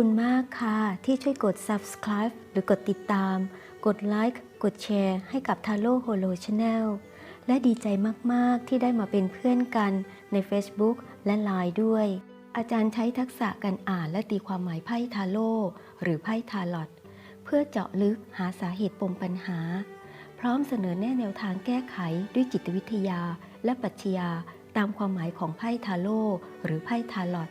คุณมากค่ะที่ช่วยกด subscribe หรือกดติดตาม กดไลค์กดแชร์ให้กับ Taro Holo Channel และดีใจมากๆที่ได้มาเป็นเพื่อนกันใน Facebook และ Line ด้วย อาจารย์ใช้ทักษะการอ่านและตีความหมายไพ่ทาโร่หรือไพ่ทาลอตเพื่อเจาะลึกหาสาเหตุปมปัญหา พร้อมเสนอแนะแนวทางแก้ไขด้วยจิตวิทยาและปรัชญาตามความหมายของไพ่ทาโร่หรือไพ่ทาลอต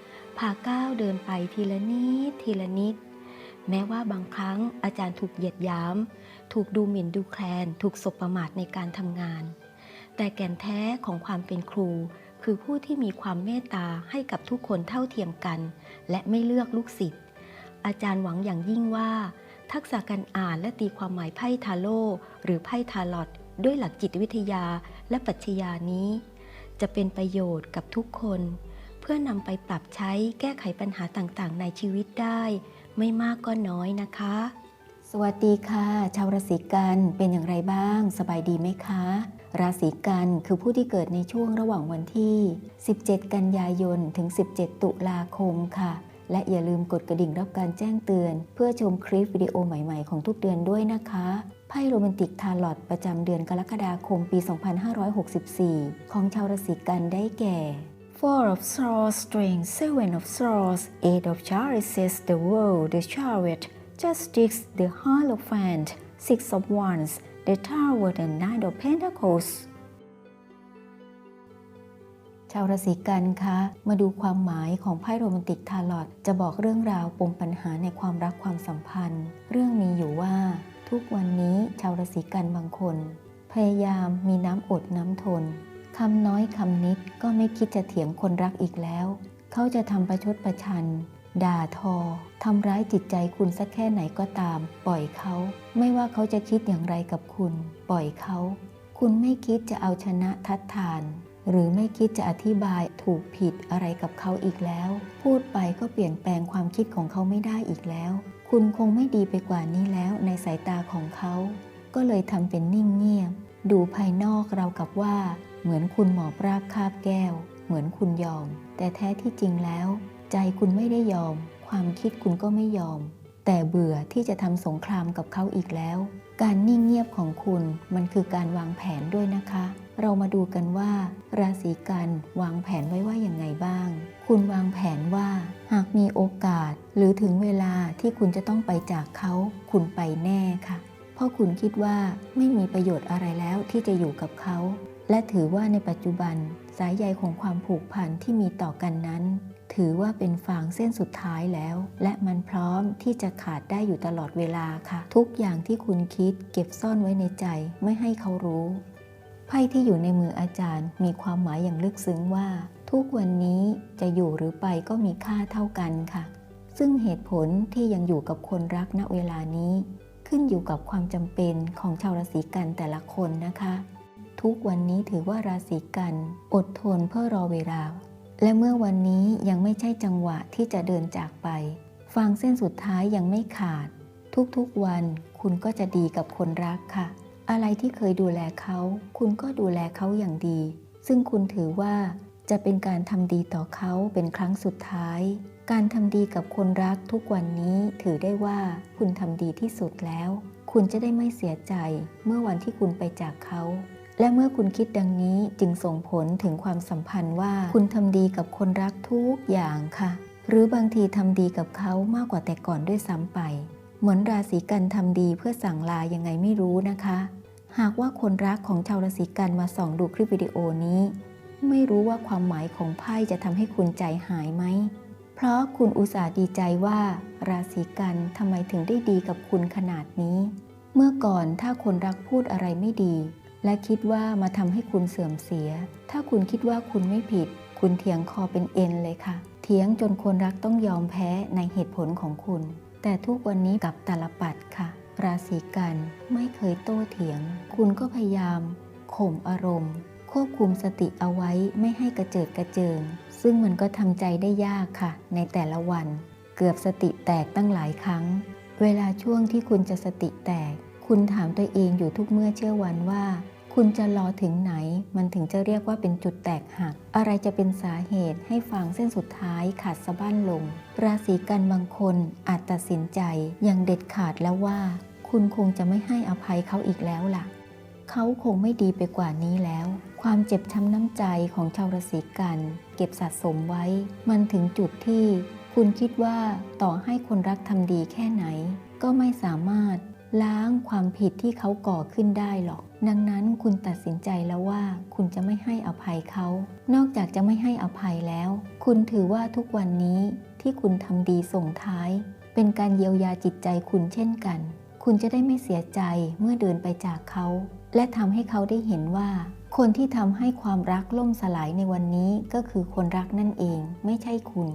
พาก้าวเดินไปทีละนิดทีละนิด แม้ว่าบางครั้งอาจารย์ถูกเหยียดหยาม ถูกดูหมิ่นดูแคลน ถูกสบประมาทในการทำงาน แต่แก่นแท้ของความเป็นครู คือผู้ที่มีความเมตตาให้กับทุกคนเท่าเทียมกัน และไม่เลือกลูกศิษย์ อาจารย์หวังอย่างยิ่งว่า ทักษะการอ่านและตีความหมายไพ่ทาโร่หรือไพ่ทาลอตด้วยหลักจิตวิทยาและปรัชญานี้ จะเป็นประโยชน์กับทุกคน พื่อนำไปปรับใช้แก้ไขปัญหาต่างๆ ในชีวิตได้ ไม่มากก็น้อยนะคะ สวัสดีค่ะ ชาวราศีกันเป็นอย่างไรบ้าง สบายดีไหมคะ ราศีกันคือผู้ที่เกิดในช่วงระหว่างวันที่ 17 กันยายนถึง 17 ตุลาคมค่ะ และอย่าลืมกดกระดิ่งรับการแจ้งเตือน เพื่อชมคลิปวิดีโอใหม่ ๆ ของทุกเดือนด้วยนะคะไพ่โรแมนติกทาร์ลอตประจำเดือนกรกฎาคมปี 2564 ของชาวราศีกันได้แก่ Four of Swords Strength Seven of Swords Eight of Charities The World The Chariot Justice The Hierophant Six of Wands The Tower and Nine of Pentacles ชาวราศีกันคะมาดูความหมายของไพ่โรแมนติกทาลอตจะบอกเรื่องราวปมปัญหาในความรักความสัมพันธ์ เรื่องมีอยู่ว่า ทุกวันนี้ชาวราศีกันบางคน พยายามมีน้ำอดน้ำทน คำน้อยคำนิดก็ไม่คิดจะเถียงคนรักอีกแล้ว เขาจะทำประชดประชัน ด่าทอทำร้ายจิตใจคุณสักแค่ไหนก็ตาม ปล่อยเขา ไม่ว่าเขาจะคิดอย่างไรกับคุณ ปล่อยเขา คุณไม่คิดจะเอาชนะทัดทาน หรือไม่คิดจะอธิบายถูกผิดอะไรกับเขาอีกแล้ว พูดไปก็เปลี่ยนแปลงความคิดของเขาไม่ได้อีกแล้ว คุณคงไม่ดีไปกว่านี้แล้วในสายตาของเขา ก็เลยทำเป็นนิ่งเงียบ ดูภายนอกเรากับว่า เหมือนคุณหมอบราบคาบแก้ว เหมือนคุณยอม แต่แท้ที่จริงแล้ว ใจคุณไม่ได้ยอม ความคิดคุณก็ไม่ยอม แต่เบื่อที่จะทำสงครามกับเขาอีกแล้ว การนิ่งเงียบของคุณมันคือการวางแผนด้วยนะคะ เรามาดูกันว่า ราศีกันวางแผนไว้ว่าอย่างไงบ้าง คุณวางแผนว่า หากมีโอกาส หรือถึงเวลาที่คุณจะต้องไปจากเขา คุณไปแน่ค่ะ เพราะคุณคิดว่าไม่มีประโยชน์อะไรแล้วที่จะอยู่กับเขา และถือว่าในปัจจุบันสายใยของความผูกพันที่มีต่อกันนั้น ถือว่าเป็นฟางเส้นสุดท้ายแล้ว และมันพร้อมที่จะขาดได้อยู่ตลอดเวลาค่ะ ทุกอย่างที่คุณคิดเก็บซ่อนไว้ในใจไม่ให้เขารู้ไพ่ที่อยู่ในมืออาจารย์ มีความหมายอย่างลึกซึ้งว่า ทุกวันนี้จะอยู่หรือไปก็มีค่าเท่ากันค่ะ ซึ่งเหตุผลที่ยังอยู่กับคนรักณเวลานี้ ขึ้นอยู่กับความจำเป็นของชาวราศีกันแต่ละคนนะคะ ทุกวันนี้ถือว่าราศีกัน อดทนเพื่อรอเวลา และเมื่อวันนี้ยังไม่ใช่จังหวะที่จะเดินจากไป ฟางเส้นสุดท้ายยังไม่ขาด ทุกๆวันคุณก็จะดีกับคนรักค่ะ อะไรที่เคยดูแลเขา คุณก็ดูแลเขาอย่างดี ซึ่งคุณถือว่าจะเป็นการทำดีต่อเขาเป็นครั้งสุดท้าย การทำดีกับคนรักทุกวันนี้ถือได้ว่าคุณทำดีที่สุดแล้ว คุณจะได้ไม่เสียใจเมื่อวันที่คุณไปจากเขา และเมื่อคุณคิดดังนี้จึงส่งผลถึงความสัมพันธ์ว่า คุณทำดีกับคนรักทุกอย่างค่ะ หรือบางทีทำดีกับเขามากกว่าแต่ก่อนด้วยซ้ำไป เหมือนราศีกันทำดีเพื่อสั่งลายังไงไม่รู้นะคะ หากว่าคนรักของชาวราศีกันมาส่องดูคลิปวิดีโอนี้ ไม่รู้ว่าความหมายของไพ่จะทำให้คุณใจหายไหมเพราะคุณอุตส่าห์ดีใจว่า ราศีกันทำไมถึงได้ดีกับคุณขนาดนี้ เมื่อก่อนถ้าคนรักพูดอะไรไม่ดี และคิดว่ามาทำให้คุณเสื่อมเสีย ถ้าคุณคิดว่าคุณไม่ผิด คุณเถียงคอเป็นเอ็นเลยค่ะ เถียงจนคนรักต้องยอมแพ้ในเหตุผลของคุณ แต่ทุกวันนี้กับตาลปัดค่ะ ราศีกันไม่เคยโต้เถียง คุณก็พยายามข่มอารมณ์ ควบคุมสติเอาไว้ไม่ให้กระเจิดกระเจิง ซึ่งมันก็ทำใจได้ยากค่ะ ในแต่ละวัน เกือบสติแตกตั้งหลายครั้ง เวลาช่วงที่คุณจะสติแตก คุณถามตัวเองอยู่ทุกเมื่อเชื่อวันว่า คุณจะรอถึงไหน มันถึงจะเรียกว่าเป็นจุดแตกหัก อะไรจะเป็นสาเหตุให้ฟังเส้นสุดท้ายขาดสะบั้นลง ราศีกันบางคนอาจตัดสินใจอย่างเด็ดขาดแล้วว่า คุณคงจะไม่ให้อภัยเขาอีกแล้วล่ะ เขาคงไม่ดีไปกว่านี้แล้ว ความเจ็บช้ำน้ำใจของชาวราศีกัน เก็บสะสมไว้ มันถึงจุดที่ คุณคิดว่าต่อให้คนรักทำดีแค่ไหน ก็ไม่สามารถ ล้างความผิดที่เขาก่อขึ้นได้หรอก ดังนั้นคุณตัดสินใจแล้วว่า คุณจะไม่ให้อภัยเขา นอกจากจะไม่ให้อภัยแล้ว คุณถือว่าทุกวันนี้ที่คุณทำดีส่งท้าย เป็นการเยียวยาจิตใจคุณเช่นกัน คุณจะได้ไม่เสียใจเมื่อเดินไปจากเขา และทำให้เขาได้เห็นว่า คนที่ทำให้ความรักล่มสลายในวันนี้ก็คือคนรักนั่นเอง ไม่ใช่คุณ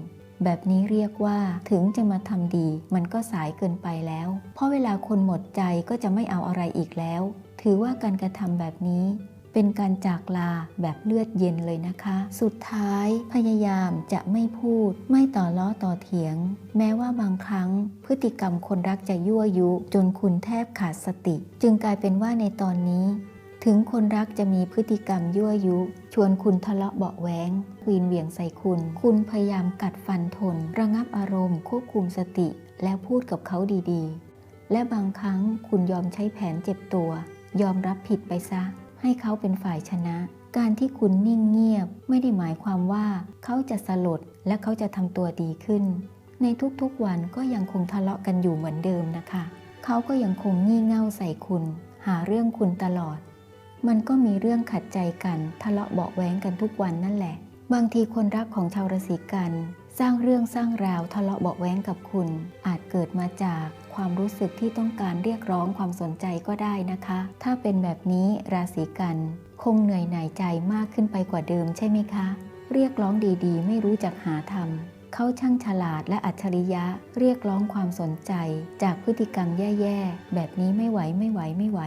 แบบนี้เรียกว่าถึงจะมาทำดี มันก็สายเกินไปแล้ว เพราะเวลาคนหมดใจก็จะไม่เอาอะไรอีกแล้ว ถือว่าการกระทำแบบนี้เป็นการจากลาแบบเลือดเย็นเลยนะคะ สุดท้ายพยายามจะไม่พูด ไม่ต่อล้อต่อเถียง แม้ว่าบางครั้ง พฤติกรรมคนรักจะยั่วยุ จนคุณแทบขาดสติ จึงกลายเป็นว่าในตอนนี้ ถึงคนรักจะมีพฤติกรรมยั่วยุ ชวนคุณทะเลาะเบาะแว้งวีนเหวี่ยงใส่คุณ คุณพยายามกัดฟันทน ระงับอารมณ์ ควบคุมสติ แล้วพูดกับเขาดีๆ และบางครั้งคุณยอมใช้แผนเจ็บตัว ยอมรับผิดไปซะ ให้เขาเป็นฝ่ายชนะ การที่คุณนิ่งเงียบ ไม่ได้หมายความว่าเขาจะสลดและเขาจะทำตัวดีขึ้น ในทุกๆวันก็ยังคงทะเลาะกันอยู่เหมือนเดิมนะคะ เขาก็ยังคงงี่เง่าใส่คุณ หาเรื่องคุณตลอด มันก็มีเรื่องขัดใจกันทะเลาะเบาะแว้งกันทุกวันนั่นแหละ บางทีคนรักของชาวราศีกัน สร้างเรื่องสร้างราวทะเลาะเบาะแว้งกับคุณ อาจเกิดมาจากความรู้สึกที่ต้องการเรียกร้องความสนใจก็ได้นะคะ ถ้าเป็นแบบนี้ราศีกัน คงเหนื่อยหน่ายใจมากขึ้นไปกว่าเดิมใช่ไหมคะ เรียกร้องดีๆ ไม่รู้จักหาทำเขาช่างฉลาดและอัจฉริยะเรียกร้องความสนใจ จากพฤติกรรมแย่ ๆ แบบนี้ไม่ไหวไม่ไหวไม่ไหว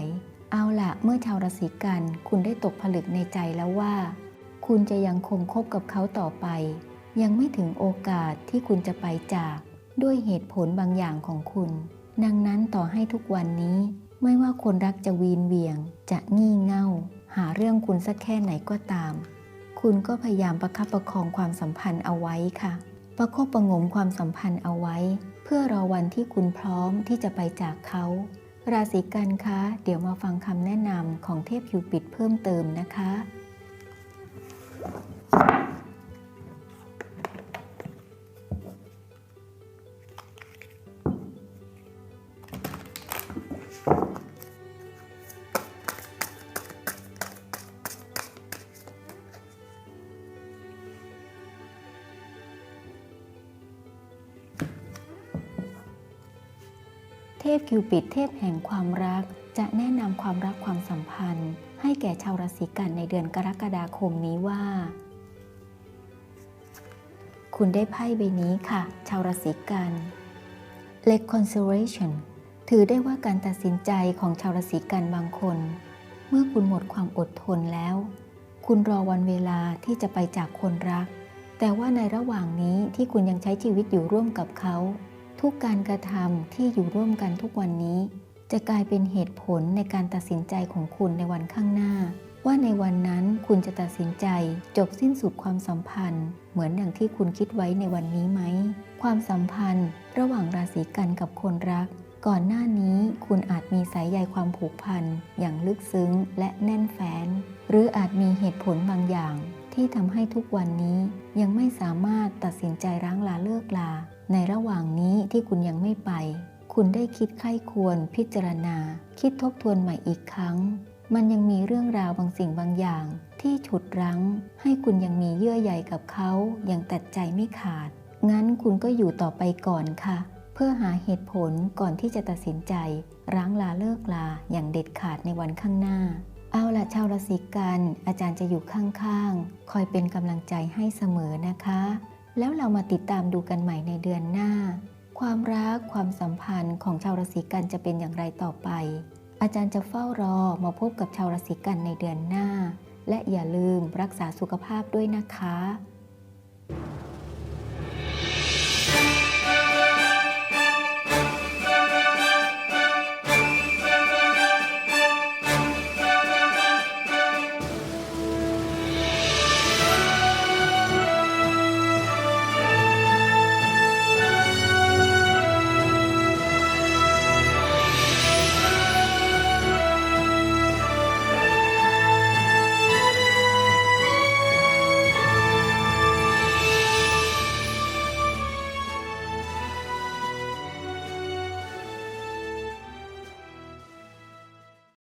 เอาละเมื่อชาวราศีกัน คุณได้ตกผลึกในใจแล้วว่า คุณจะยังคงคบกับเขาต่อไป ยังไม่ถึงโอกาสที่คุณจะไปจาก ด้วยเหตุผลบางอย่างของคุณ ดังนั้นต่อให้ทุกวันนี้ ไม่ว่าคนรักจะวีนเวียง จะงี่เง่า หาเรื่องคุณสักแค่ไหนก็ตาม คุณก็พยายามประคับประคองความสัมพันธ์เอาไว้ค่ะ ประคบประงมความสัมพันธ์เอาไว้ เพื่อรอวันที่คุณพร้อมที่จะไปจากเขา ราศีกันคะ เดี๋ยวมาฟังคำแนะนำของเทพยูปิดเพิ่มเติมนะคะ พคิวปิดเทพแห่งความรัก จะแนะนำความรักความสัมพันธ์ ให้แก่ชาวราศีกันในเดือนกรกฎาคมนี้ว่า คุณได้ไพ่ใบนี้ค่ะ ชาวราศีกัน Reconciliation ถือได้ว่าการตัดสินใจของชาวราศีกันบางคน เมื่อคุณหมดความอดทนแล้ว คุณรอวันเวลาที่จะไปจากคนรัก แต่ว่าในระหว่างนี้ที่คุณยังใช้ชีวิตอยู่ร่วมกับเขา ทุกการกระทำที่อยู่ร่วมกันทุกวันนี้ จะกลายเป็นเหตุผลในการตัดสินใจของคุณในวันข้างหน้า ว่าในวันนั้นคุณจะตัดสินใจจบสิ้นสุดความสัมพันธ์ เหมือนอย่างที่คุณคิดไว้ในวันนี้ไหม ความสัมพันธ์ระหว่างราศีกันกับคนรัก ก่อนหน้านี้คุณอาจมีสายใยความผูกพันอย่างลึกซึ้งและแน่นแฟ้น หรืออาจมีเหตุผลบางอย่างที่ทำให้ทุกวันนี้ยังไม่สามารถตัดสินใจร้างลาเลิกลา ในระหว่างนี้ที่คุณยังไม่ไป คุณได้คิดใคร่ควรพิจารณา คิดทบทวนใหม่อีกครั้ง มันยังมีเรื่องราวบางสิ่งบางอย่าง ที่ฉุดรั้ง ให้คุณยังมีเยื่อใยกับเขาอย่างตัดใจไม่ขาด งั้นคุณก็อยู่ต่อไปก่อนค่ะ เพื่อหาเหตุผลก่อนที่จะตัดสินใจร้างลาเลิกลาอย่างเด็ดขาดในวันข้างหน้า เอาละชาวราศีกัน อาจารย์จะอยู่ข้างๆ คอยเป็นกำลังใจให้เสมอนะคะ แล้วเรามาติดตามดูกันใหม่ในเดือนหน้า ความรักความสัมพันธ์ของชาวราศีกันจะเป็นอย่างไรต่อไป อาจารย์จะเฝ้ารอมาพบกับชาวราศีกันในเดือนหน้า และอย่าลืมรักษาสุขภาพด้วยนะคะ